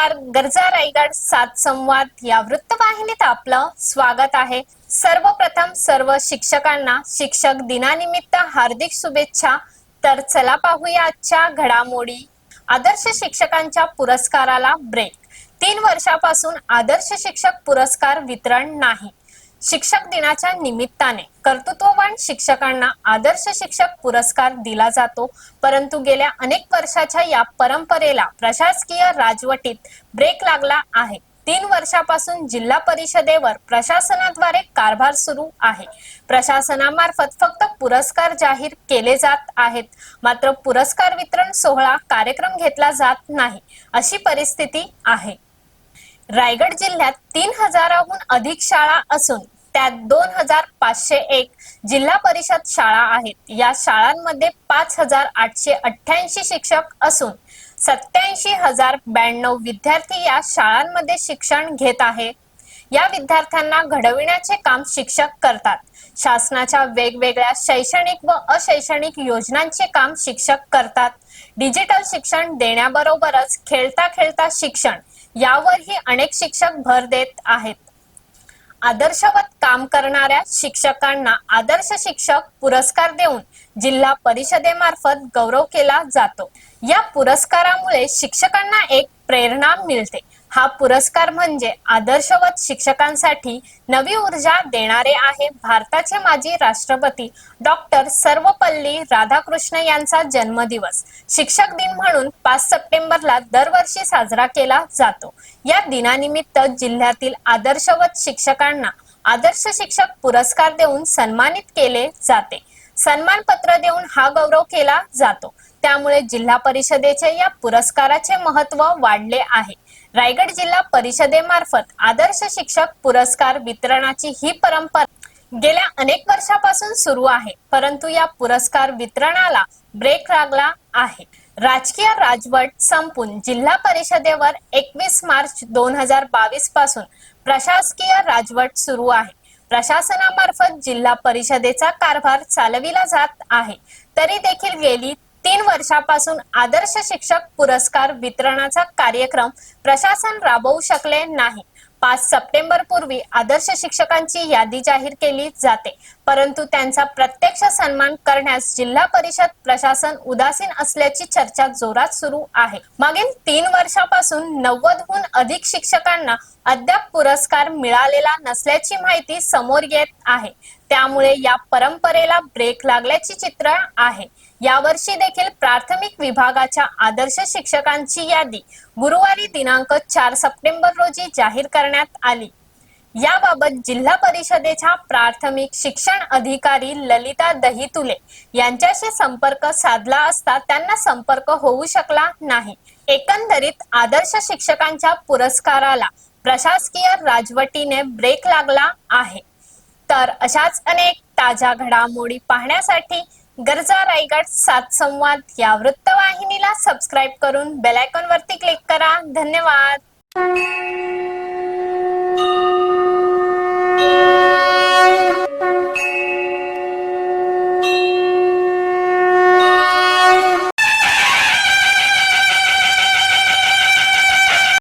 नमस्कार. गरजा रायगड सात संवाद या वृत्तवाहिनीत आपलं स्वागत आहे. सर्वप्रथम सर्व शिक्षकांना शिक्षक दिनानिमित्त हार्दिक शुभेच्छा. तर चला पाहूया आजच्या घडामोडी. आदर्श शिक्षकांच्या पुरस्काराला ब्रेक तीन वर्षापासून आदर्श शिक्षक पुरस्कार वितरण नाही. शिक्षक दिनाच्या निमित्ताने कर्तृत्ववान शिक्षकांना आदर्श शिक्षक पुरस्कार दिला जातो. परंतु गेल्या अनेक वर्षाच्या या परंपरेला प्रशासकीय राजवटीत ब्रेक लागला आहे. तीन वर्षापासून जिल्हा परिषदेवर प्रशासनाद्वारे कारभार सुरू आहे. प्रशासनामार्फत फक्त पुरस्कार जाहीर केले जात आहेत. मात्र पुरस्कार वितरण सोहळा कार्यक्रम घेतला जात नाही अशी परिस्थिती आहे. रायगड जिल्ह्यात तीन हजाराहून अधिक शाळा असून त्यात दोन हजार पाचशे एक जिल्हा परिषद शाळा आहेत. या शाळांमध्ये पाच हजार आठशे अठ्ठ्याऐंशी शिक्षक असून सत्याऐंशी हजार ब्याण्णव विद्यार्थी या शाळांमध्ये शिक्षण घेत आहे. या विद्यार्थ्यांना घडविण्याचे काम शिक्षक करतात. शासनाच्या वेगवेगळ्या शैक्षणिक व अशैक्षणिक योजनांचे काम शिक्षक करतात. डिजिटल शिक्षण देण्याबरोबरच खेळता खेळता शिक्षण यावरही अनेक शिक्षक भर देत आहेत. आदर्शवत काम करणाऱ्या शिक्षकांना आदर्श शिक्षक पुरस्कार देऊन जिल्हा परिषदेमार्फत गौरव केला जातो. या पुरस्कारामुळे शिक्षकांना एक प्रेरणा मिळते. हा पुरस्कार म्हणजे आदर्शवत शिक्षकांसाठी नवी ऊर्जा देणारे आहे भारताचे माजी राष्ट्रपती डॉक्टर सर्वपल्ली राधाकृष्ण यांचा जन्मदिवस. शिक्षक दिन म्हणून पाच सप्टेंबरला दरवर्षी साजरा केला जातो. या दिनानिमित्त जिल्ह्यातील आदर्शवत शिक्षकांना आदर्श शिक्षक पुरस्कार देऊन सन्मानित केले जाते. सन्मानपत्र देऊन हा गौरव केला जातो. त्यामुळे जिल्हा परिषदेचे या पुरस्काराचे महत्त्व वाढले आहे. रायगड जिल्हा परिषदेमार्फत आदर्श शिक्षक पुरस्कार वितरणाची ही परंपरा गेल्या अनेक वर्षापासून सुरू आहे. परंतु या पुरस्कार वितरणाला ब्रेक लागला आहे. राजकीय राजवट संपून जिल्हा परिषदेवर एकवीस मार्च दोन हजार बावीसपासून प्रशासकीय राजवट सुरू आहे. प्रशासनामार्फत जिल्हा परिषदेचा कारभार चालविला जात आहे. तरी देखील गेली तीन वर्षापासून आदर्श शिक्षक पुरस्कार वितरणाचा कार्यक्रम प्रशासन राबवू शकले नाही. पाच सप्टेंबर पूर्वी आदर्श शिक्षकांची यादी जाहीर केली जाते. परंतु त्यांचा प्रत्यक्ष सन्मान करण्यास जिल्हा परिषद प्रशासन उदासीन असल्याची चर्चा जोरात सुरू आहे. मागील तीन वर्षापासून नव्वदहून अधिक शिक्षकांना अद्याप पुरस्कार मिळालेला नसल्याची माहिती समोर येत आहे. त्यामुळे या परंपरेला ब्रेक लागल्याचे चित्र आहे. यावर्षी देखील प्राथमिक विभागाच्या आदर्श शिक्षकांची यादी गुरुवारी दिनांक चार सप्टेंबर रोजी जाहीर करण्यात आली. याबाबत जिल्हा परिषदेच्या प्राथमिक शिक्षण अधिकारी ललिता दहितुले यांच्याशी संपर्क साधला असता त्यांना संपर्क होऊ शकला नाही. एकंदरीत आदर्श शिक्षकांच्या पुरस्काराला प्रशासकीय राजवटीने ब्रेक लागला आहे. तर अशाच अनेक ताज्या घडामोडी पाहण्यासाठी गरजा रायगड सात संवाद या वृत्तवाहिनीला सबस्क्राईब करून बेलायकॉन वरती क्लिक करा. धन्यवाद.